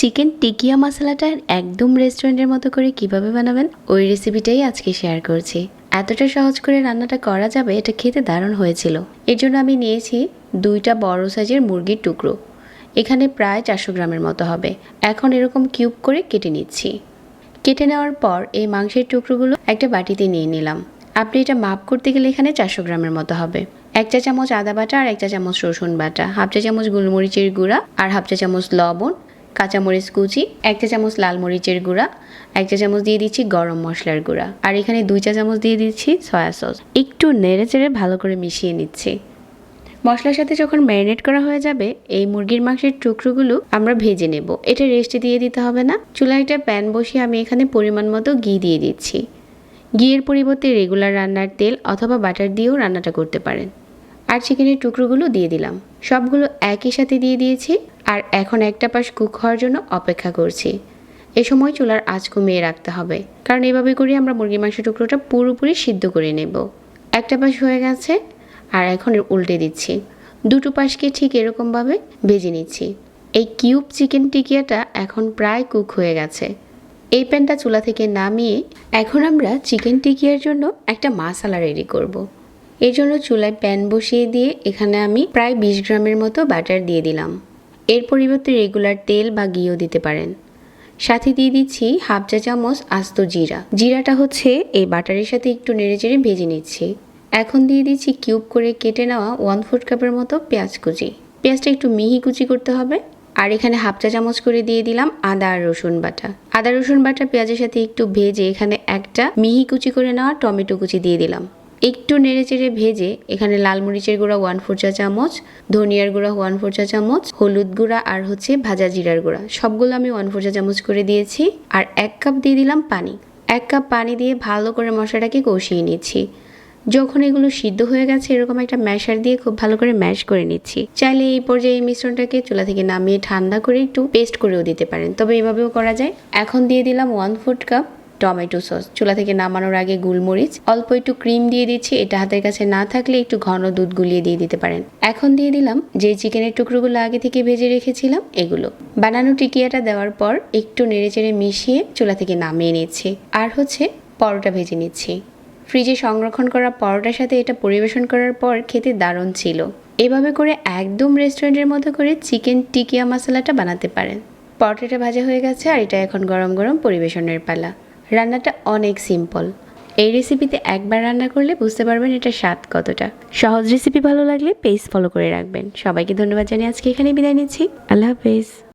Chicken টিকিয়া মশলাটা একদম রেস্টুরেন্টের মতো করে কীভাবে বানাবেন, ওই রেসিপিটাই আজকে শেয়ার করছি। এতটা সহজ করে রান্নাটা করা যাবে, এটা খেতে দারুণ হয়েছিল। এর জন্য আমি নিয়েছি দুইটা বড় সাইজের মুরগির টুকরো। এখানে প্রায় চারশো গ্রামের মতো হবে। এখন এরকম কিউব করে কেটে নিচ্ছি। কেটে নেওয়ার পর এই মাংসের টুকরোগুলো একটা বাটিতে নিয়ে নিলাম। আপনি এটা মাপ করতে গেলে এখানে চারশো গ্রামের মতো হবে। এক চা চামচ আদা বাটা আর এক চা চামচ রসুন বাটা, হাফ চা চামচ গোলমরিচের গুঁড়া আর হাফ চা চামচ লবণ কাঁচামরিচ কুচি, এক চা চামচ লাল মরিচের গুঁড়া, এক চা চামচ দিয়ে দিচ্ছি গরম মশলার গুঁড়া। আর এখানে দুই চা চামচ দিয়ে দিচ্ছি সয়া সস। একটু নেড়ে চেড়ে ভালো করে মিশিয়ে নিচ্ছি। মশলার সাথে যখন ম্যারিনেট করা হয়ে যাবে, এই মুরগির মাংসের টুকরোগুলো আমরা ভেজে নেব। এটা রেস্টে দিয়ে দিতে হবে না। চুলায় একটা প্যান বসিয়ে আমি এখানে পরিমাণ মতো ঘি দিয়ে দিচ্ছি। ঘিয়ের পরিবর্তে রেগুলার রান্নার তেল অথবা বাটার দিয়েও রান্নাটা করতে পারেন। আর চিকেনের টুকরোগুলো দিয়ে দিলাম। সবগুলো একই সাথে দিয়ে দিয়েছি। আর এখন একটা পাশ কুক হওয়ার জন্য অপেক্ষা করছি। এ সময় চুলার আঁচ কমিয়ে রাখতে হবে, কারণ এভাবে করে আমরা মুরগি মাংসের টুকরোটা পুরোপুরি সিদ্ধ করে নেব। একটা পাশ হয়ে গেছে, আর এখন উল্টে দিচ্ছি। দুটো পাশকে ঠিক এরকমভাবে ভেজে নিচ্ছি। এই কিউব চিকেন টিকিয়াটা এখন প্রায় কুক হয়ে গেছে। এই প্যানটা চুলা থেকে নামিয়ে এখন আমরা চিকেন টিকিয়ার জন্য একটা মশলা রেডি করব। এর জন্য চুলায় প্যান বসিয়ে দিয়ে এখানে আমি প্রায় বিশ গ্রামের মতো বাটার দিয়ে দিলাম। এর পরিবর্তে রেগুলার তেল বা ঘিও দিতে পারেন। সাথে দিয়ে দিচ্ছি হাফ চা চামচ আস্ত জিরা। জিরাটা হচ্ছে এই বাটারের সাথে একটু নেড়েচেড়ে ভেজে নিচ্ছি। এখন দিয়ে দিচ্ছি কিউব করে কেটে নেওয়া ওয়ান ফুট কাপের মতো পেঁয়াজ কুচি। পেঁয়াজটা একটু মিহি কুচি করতে হবে। আর এখানে হাফ চা চামচ করে দিয়ে দিলাম আদা আর রসুন বাটা। আদা রসুন বাটা পেঁয়াজের সাথে একটু ভেজে এখানে একটা মিহি কুচি করে নেওয়া টমেটো কুচি দিয়ে দিলাম। একটু নেড়ে চেড়ে ভেজে এখানে লাল মরিচের গুঁড়া ওয়ান ফোর চা চামচ, ধনিয়ার গুঁড়া ওয়ান ফোর চা চামচ, হলুদ গুঁড়া আর হচ্ছে ভাজা জিরার গুঁড়া। সবগুলো আমি ওয়ান ফোর চা চামচ করে দিয়েছি আর এক কাপ দিয়ে দিলাম পানি। এক কাপ পানি দিয়ে ভালো করে মশলাটাকে কষিয়ে নিচ্ছি। যখন এগুলো সিদ্ধ হয়ে গেছে, এরকম একটা ম্যাশার দিয়ে খুব ভালো করে ম্যাশ করে নিচ্ছি। চাইলে এই পর্যায়ে এই মিশ্রণটাকে চুলা থেকে নামিয়ে ঠান্ডা করে একটু পেস্ট করেও দিতে পারেন। তবে এভাবেও করা যায়। এখন দিয়ে দিলাম one fourth cup tomato sauce. চুলা থেকে নামানোর আগে গুলমরিচ, অল্প একটু ক্রিম দিয়ে দিচ্ছি, এটা হাতের কাছে না থাকলে একটু ঘন দুধ গুলিয়ে দিয়ে দিতে পারেন। এখন দিয়ে দিলাম যে চিকেনের টুকরোগুলো আগে থেকে ভেজে রেখেছিলাম, এগুলো। বানানো টিকিয়াটা দেওয়ার পর একটু নেড়েচেড়ে মিশিয়ে চুলা থেকে নামিয়ে নিচ্ছি। আর হচ্ছে পরোটা ভেজে নিচ্ছি। ফ্রিজে সংরক্ষণ করা পরোটার সাথে এটা পরিবেশন করার পর খেতে দারুণ ছিল। এভাবে করে একদম রেস্টুরেন্টের মতো করে চিকেন টিকিয়া মশলাটা বানাতে পারেন। পরোটাটা ভাজা হয়ে গেছে আর এটা এখন গরম গরম পরিবেশনের পালা। রান্নাটা অনেক সিম্পল এই রেসিপিতে একবার রান্না করলে বুঝতে পারবেন এটা স্বাদ কতটা। সহজ রেসিপি ভালো লাগলে পেজ ফলো করে রাখবেন। সবাইকে ধন্যবাদ জানিয়ে আজকে এখানে বিদায় নিচ্ছি। আল্লাহ হাফেজ।